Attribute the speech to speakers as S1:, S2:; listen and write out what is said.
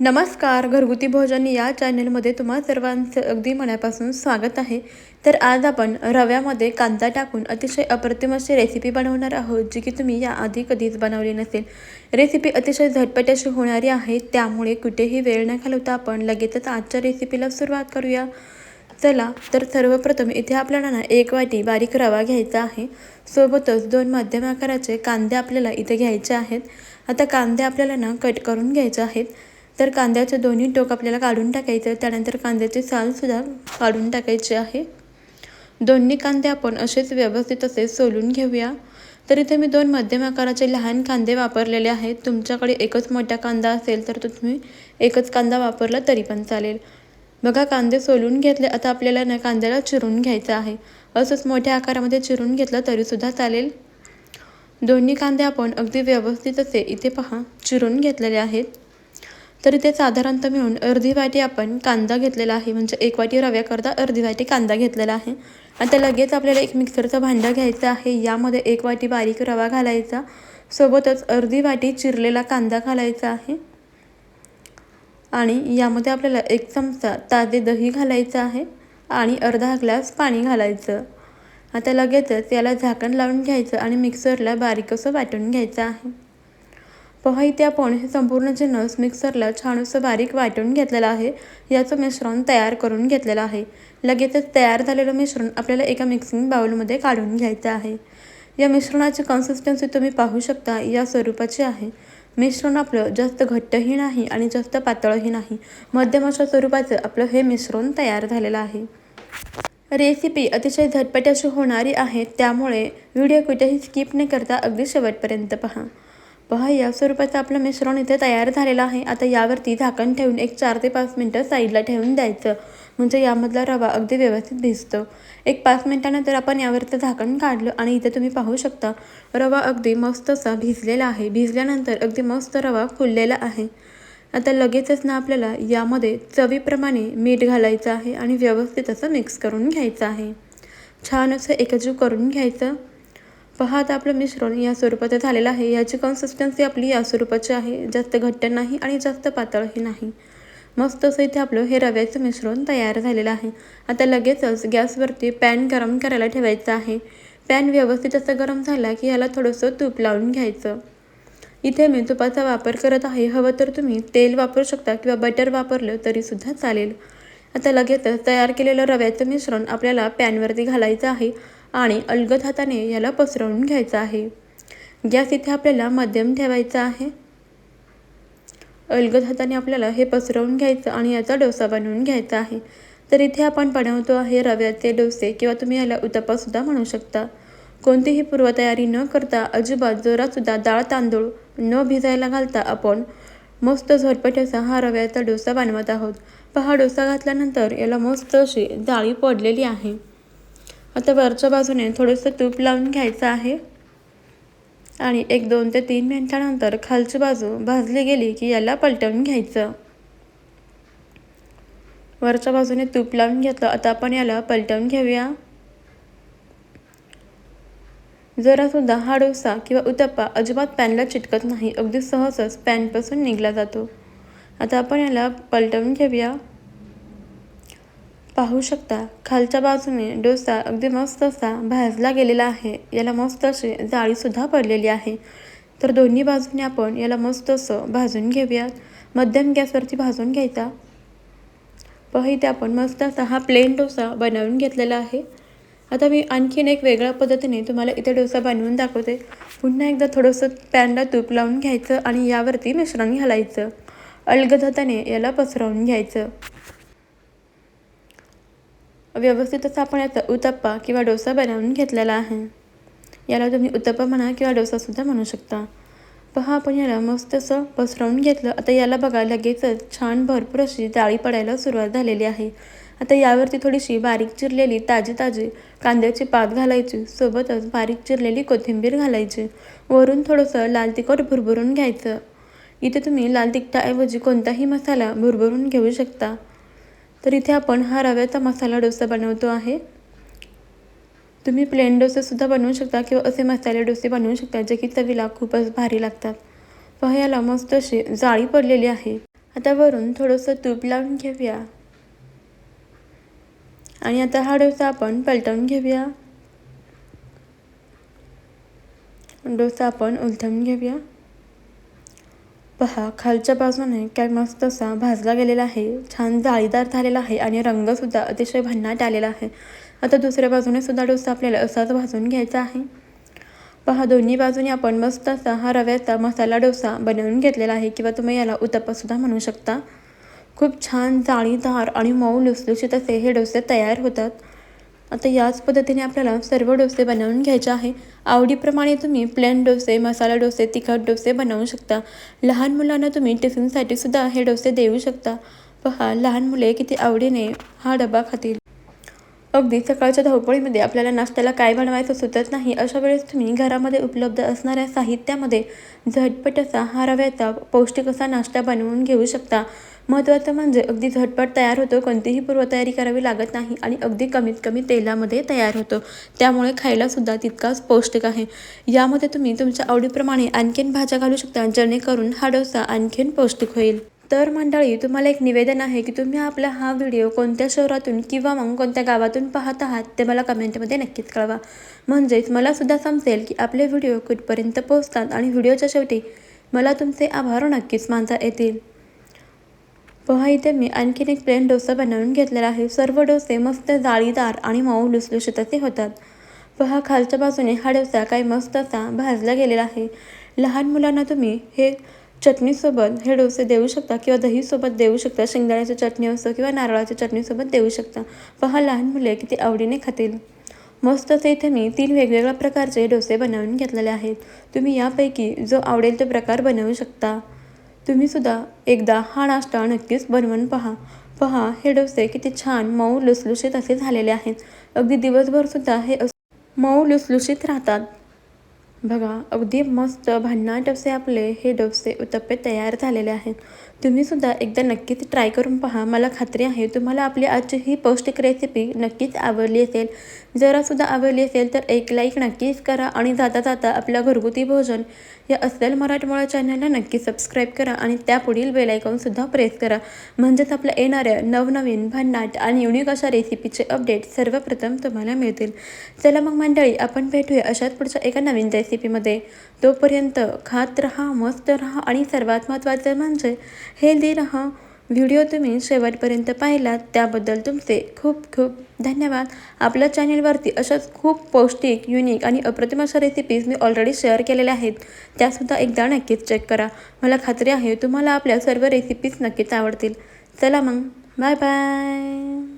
S1: नमस्कार घरगुती भोजन या चॅनलमध्ये तुम्हा सर्वांचं अगदी मनापासून स्वागत आहे. तर आज आपण रव्यामध्ये कांदा टाकून अतिशय अप्रतिम अशी रेसिपी बनवणार आहोत जी की तुम्ही याआधी कधीच बनवली नसेल. रेसिपी अतिशय झटपट अशी होणारी आहे त्यामुळे कुठेही वेळ न घालवता आपण लगेचच आजच्या रेसिपीला सुरुवात करूया. चला तर सर्वप्रथम इथे आपल्याला ना एक वाटी बारीक रवा घ्यायचा आहे. सोबतच दोन मध्यम आकाराचे कांदे आपल्याला इथे घ्यायचे आहेत. आता कांदे आपल्याला ना कट करून घ्यायचे आहेत. तर कांद्याचे दोन्ही टोक आपल्याला काढून टाकायचं त्यानंतर कांद्याची सालसुद्धा काढून टाकायची आहे. दोन्ही कांदे आपण असेच व्यवस्थित असे सोलून घेऊया. तर इथे मी दोन मध्यम आकाराचे लहान कांदे वापरलेले आहेत. तुमच्याकडे एकच मोठा कांदा असेल तर तुम्ही एकच कांदा वापरला तरी पण चालेल. बघा कांदे सोलून घेतले. आता आपल्याला ना कांद्याला चिरून घ्यायचं आहे. असंच मोठ्या आकारामध्ये चिरून घेतलं तरीसुद्धा चालेल. दोन्ही कांदे आपण अगदी व्यवस्थित असे इथे पहा चिरून घेतलेले आहेत. तर इथे साधारणतः मिळून अर्धी वाटी आपण कांदा घेतलेला आहे. म्हणजे एक वाटी रव्याकरता अर्धी वाटी कांदा घेतलेला आहे. आता लगेच आपल्याला एक मिक्सरचं भांडं घ्यायचं आहे. यामध्ये एक वाटी बारीक रवा घालायचा. सोबतच अर्धी वाटी चिरलेला कांदा घालायचा आहे. आणि यामध्ये आपल्याला एक चमचा ताजे दही घालायचं आहे. आणि अर्धा ग्लास पाणी घालायचं. आता लगेचच याला झाकण लावून घ्यायचं आणि मिक्सरला बारीक असं वाटून घ्यायचं आहे. पहा इथे आपण हे संपूर्ण जिन्नस मिक्सरला छान असं बारीक वाटून घेतलेलं आहे. याचं मिश्रण तयार करून घेतलेलं आहे. लगेचच तयार झालेलं मिश्रण आपल्याला एका मिक्सिंग बाउलमध्ये काढून घ्यायचं आहे. या मिश्रणाची कन्सिस्टन्सी तुम्ही पाहू शकता या स्वरूपाची आहे. मिश्रण आपलं जास्त घट्टही नाही आणि जास्त पातळही नाही. मध्यम अशा स्वरूपाचं आपलं हे मिश्रण तयार झालेलं आहे. रेसिपी अतिशय झटपट अशी होणारी आहे त्यामुळे व्हिडिओ कुठेही स्किप न करता अगदी शेवटपर्यंत पहा. पहा या स्वरूपाचं आपलं मिश्रण इथे तयार झालेलं आहे. आता यावरती झाकण ठेवून एक चार ते पाच मिनटं साईडला ठेवून द्यायचं. म्हणजे यामधला रवा अगदी व्यवस्थित भिजतो. एक पाच मिनटानंतर आपण यावरचं झाकण काढलं आणि इथे तुम्ही पाहू शकता रवा अगदी मस्त असा भिजलेला आहे. भिजल्यानंतर अगदी मस्त रवा फुललेला आहे. आता लगेचच ना आपल्याला यामध्ये चवीप्रमाणे मीठ घालायचं आहे आणि व्यवस्थित असं मिक्स करून घ्यायचं आहे. छान असं एकजीव करून घ्यायचं. पहा आता आपलं मिश्रण या स्वरूपाचं झालेलं आहे. याची कन्सिस्टन्सी आपली या स्वरूपाची आहे. जास्त घट्ट नाही आणि जास्त पातळही नाही. मस्त असं इथे आपलं हे रव्याचं मिश्रण तयार झालेलं आहे. आता लगेचच गॅसवरती पॅन गरम करायला ठेवायचं आहे. पॅन व्यवस्थित असं गरम झाला की याला थोडंसं तूप लावून घ्यायचं. इथे मी तुपाचा वापर करत आहे. हवं तर तुम्ही तेल वापरू शकता किंवा बटर वापरलं तरीसुद्धा चालेल. आता लगेचच तयार केलेलं रव्याचं मिश्रण आपल्याला पॅनवरती घालायचं आहे. आणि अलगद हाताने याला पसरवून घ्यायचं आहे. गॅस इथे आपल्याला मध्यम ठेवायचा आहे. अलगद हाताने आपल्याला हे पसरवून घ्यायचं आणि याचा डोसा बनवून घ्यायचा आहे. तर इथे आपण बनवतो आहे रव्याचे डोसे किंवा तुम्ही याला उत्तपासुद्धा म्हणू शकता. कोणतीही पूर्वतयारी न करता अजिबात जोरातसुद्धा डाळ तांदूळ न भिजायला घालता आपण मस्त झटपट असा हा रव्याचा डोसा बनवत आहोत. पहा डोसा घातल्यानंतर याला मस्त अशी जाळी पडलेली आहे. आता वरच्या बाजूने थोडंसं तूप लावून घ्यायचं आहे. आणि एक दोन ते तीन मिनटानंतर खालची बाजू भाजली गेली की याला पलटवून घ्यायचं. वरच्या बाजूने तूप लावून घेतलं. आता आपण याला पलटवून घेऊया. जरासुद्धा हा डोसा किंवा उतप्पा अजिबात पॅनला चिटकत नाही. अगदी सहजच पॅनपासून निघला जातो. आता आपण याला पलटवून घेऊया. पाहू शकता खालच्या बाजूने डोसा अगदी मस्त असा भाजला गेलेला आहे. याला मस्त अशी जाळीसुद्धा पडलेली आहे. तर दोन्ही बाजूने आपण याला मस्त असं भाजून घेऊयात. मध्यम गॅसवरती भाजून घ्यायचा. पहा इथे आपण मस्त असा हा प्लेन डोसा बनवून घेतलेला आहे. आता मी आणखीन एक वेगळ्या पद्धतीने तुम्हाला इथे डोसा बनवून दाखवते. पुन्हा एकदा थोडंसं पॅनला तूप लावून घ्यायचं आणि यावरती मिश्रण घालायचं. अलगद हाताने याला पसरवून घ्यायचं. व्यवस्थित असा आपण याचा उत्तप्पा किंवा डोसा बनवून घेतलेला आहे. याला तुम्ही उत्तप्पा म्हणा किंवा डोसासुद्धा म्हणू शकता. पहा आपण याला मस्त असं पसरवून घेतलं. आता याला बघा लगेचच छान भरपूर अशी जाळी पडायला सुरुवात झालेली आहे. आता यावरती थोडीशी बारीक चिरलेली ताजी ताजी कांद्याची पात घालायची. सोबतच बारीक चिरलेली कोथिंबीर घालायची. वरून थोडंसं लाल तिखट भुरभुरून घ्यायचं. इथे तुम्ही लाल तिखटाऐवजी कोणताही मसाला भुरभुरून घेऊ शकता. तर इथे आपण हा रव्याचा मसाला डोसा बनवतो आहे. तुम्ही प्लेन डोसेसुद्धा बनवू शकता किंवा असे मसाले डोसे बनवू शकता जे की चवीला खूपच भारी लागतात. पहा याला मस्त अशी जाळी पडलेली आहे. आता वरून थोडंसं तूप लावून घेऊया. आणि आता हा डोसा आपण पलटवून घेऊया. डोसा आपण उलथवून घेऊया. पहा खालच्या बाजूने काय मस्त असा भाजला गेलेला आहे छान जाळीदार झालेला आहे आणि रंगसुद्धा अतिशय भन्नाट आलेला आहे. आता दुसऱ्या बाजूने सुद्धा डोसा आपल्याला असाच भाजून घ्यायचा आहे. पहा दोन्ही बाजूने आपण मस्त असा हा रव्याचा मसाला डोसा बनवून घेतलेला आहे किंवा तुम्ही याला उत्तप्पासुद्धा म्हणू शकता. खूप छान जाळीदार आणि मऊ लुसलुशीत असे हे डोसे तयार होतात. आता याच पद्धतीने आपल्याला सर्व डोसे बनवून घ्यायचे आहे. आवडीप्रमाणे तुम्ही प्लेन डोसे मसाला डोसे तिखट डोसे बनवू शकता. लहान मुलांना तुम्ही टिफिनसाठी सुद्धा हे डोसे देऊ शकता. पहा लहान मुले किती आवडीने हा डबा खातील. अगदी सकाळच्या धावपळीमध्ये आपल्याला नाश्त्याला काय बनवायचं सुचत नाही अशा वेळेस तुम्ही घरामध्ये उपलब्ध असणाऱ्या साहित्यामध्ये झटपट असा हा रव्याचा पौष्टिक असा नाश्ता बनवून घेऊ शकता. महत्त्वाचं म्हणजे अगदी झटपट तयार होतो कोणतीही पूर्वतयारी करावी लागत नाही आणि अगदी कमीत कमी तेलामध्ये तयार होतो. त्यामुळे खायलासुद्धा तितकाच पौष्टिक आहे. यामध्ये तुम्ही तुमच्या आवडीप्रमाणे आणखीन भाज्या घालू शकता जेणेकरून हा डोसा आणखीन पौष्टिक होईल. तर मंडळी तुम्हाला एक निवेदन आहे की तुम्ही आपला हा व्हिडिओ कोणत्या शहरातून किंवा मग कोणत्या गावातून पाहत आहात ते मला कमेंटमध्ये नक्कीच कळवा. म्हणजेच मलासुद्धा समजेल की आपले व्हिडिओ कुठपर्यंत पोहोचतात आणि व्हिडिओच्या शेवटी मला तुमचे आभार नक्कीच मानता येतील. पहा इथे मी आणखीन एक प्लेन डोसा बनवून घेतलेला आहे. सर्व डोसे मस्त जाळीदार आणि मऊ लुसलुसत असे होतात. पहा खालच्या बाजूने हा डोसा काही मस्त असा भाजला गेलेला आहे. लहान मुलांना तुम्ही हे चटणीसोबत हे डोसे देऊ शकता किंवा दहीसोबत देऊ शकता शेंगदाण्याची चटणी असो किंवा नारळाच्या चटणीसोबत देऊ शकता. पहा लहान मुले किती आवडीने खातील. मस्त असे इथे मी तीन वेगवेगळ्या प्रकारचे डोसे बनवून घेतलेले आहेत. तुम्ही यापैकी जो आवडेल तो प्रकार बनवू शकता. तुम्हीसुद्धा एकदा हा नाश्ता नक्कीच बनवून पहा. पहा हे डोसे किती छान मऊ लुसलुशीत असे झालेले आहेत. अगदी दिवसभरसुद्धा हे मऊ लुसलुशीत राहतात. बघा अगदी मस्त भन्नाट डबसे आपले हे डोसे उत्तप्पे तयार झालेले आहेत. तुम्हीसुद्धा एकदा नक्कीच ट्राय करून पहा. मला खात्री आहे तुम्हाला आपली आजची ही पौष्टिक रेसिपी नक्कीच आवडली असेल. जरासुद्धा आवडली असेल तर एक लाईक नक्कीच करा आणि जाता जाता आपल्या घरगुती भोजन या अस्सल मराठमोळा चॅनलला नक्की सबस्क्राईब करा आणि त्यापुढील बेलायकॉनसुद्धा प्रेस करा. म्हणजेच आपल्या येणाऱ्या नवनवीन भन्नाट आणि युनिक अशा रेसिपीचे अपडेट सर्वप्रथम तुम्हाला मिळतील. चला मग मंडळी आपण भेटूया अशाच पुढच्या एका नवीन रेसिपीमध्ये तोपर्यंत खात राहा मस्त राहा आणि सर्वात महत्त्वाचं म्हणजे हेल्दी राहा. व्हिडिओ तुम्ही शेवटपर्यंत पाहिलात त्याबद्दल तुमचे खूप खूप धन्यवाद. आपल्या चॅनेलवरती अशाच खूप पौष्टिक युनिक आणि अप्रतिम अशा रेसिपीज मी ऑलरेडी शेअर केलेल्या आहेत. त्यासुद्धा एकदा नक्कीच चेक करा. मला खात्री आहे तुम्हाला आपल्या सर्व रेसिपीज नक्कीच आवडतील. चला मग बाय बाय